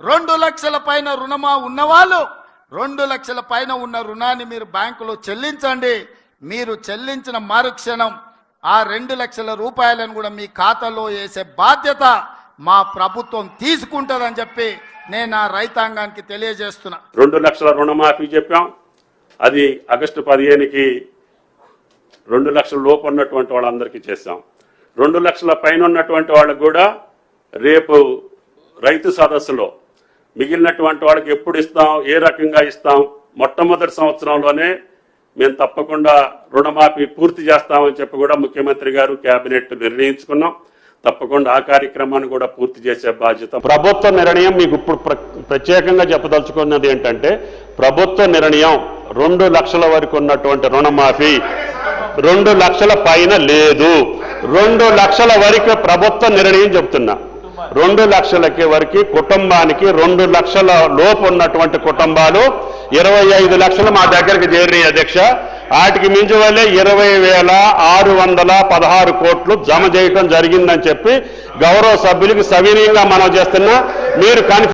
రెండు లక్షల పైన రుణమా ఉన్నవాళ్ళు రెండు లక్షల పైన ఉన్న రుణాన్ని మీరు బ్యాంకులో చెల్లించండి. మీరు చెల్లించిన మరుక్షణం ఆ రెండు లక్షల రూపాయలను కూడా మీ ఖాతాలో వేసే బాధ్యత మా ప్రభుత్వం తీసుకుంటుందని చెప్పి నేను ఆ రైతాంగానికి తెలియజేస్తున్నా. రెండు లక్షల రుణమాఫీ చెప్పాం. అది ఆగస్టు పదిహేనుకి రెండు లక్షల లోపు ఉన్నటువంటి వాళ్ళందరికీ చేస్తాం రెండు లక్షల పైన ఉన్నటువంటి వాళ్ళకు కూడా రేపు రైతు సదస్సులో మిగిలినటువంటి వాళ్ళకి ఎప్పుడు ఇస్తాం ఏ రకంగా ఇస్తాం మొట్టమొదటి సంవత్సరంలోనే మేము తప్పకుండా రుణమాఫీ పూర్తి చేస్తామని చెప్పి కూడా ముఖ్యమంత్రి గారు కేబినెట్ నిర్ణయించుకున్నాం. తప్పకుండా ఆ కార్యక్రమాన్ని కూడా పూర్తి చేసే బాధ్యత ప్రభుత్వ నిర్ణయం మీకు ఇప్పుడు ప్ర- ప్రత్యేకంగా చెప్పదలుచుకున్నది ఏంటంటే ప్రభుత్వ నిర్ణయం రెండు లక్షల వరకు ఉన్నటువంటి రుణమాఫీ రెండు లక్షల పైన లేదు. రెండు లక్షల వరకు ప్రభుత్వ నిర్ణయం చెప్తున్నా. రెండు లక్షలకి వరకు కుటుంబానికి రెండు లక్షల లోపు ఉన్నటువంటి కుటుంబాలు ఇరవై ఐదు లక్షలు మా దగ్గరికి చేరినాయి అధ్యక్ష. వాటికి మించి వల్లే ఇరవై వేల ఆరు వందల పదహారు కోట్లు జమ చేయటం జరిగిందని చెప్పి గౌరవ సభ్యులకి సవినీయంగా మనం చేస్తున్నా. మీరు కన్ఫ్యూ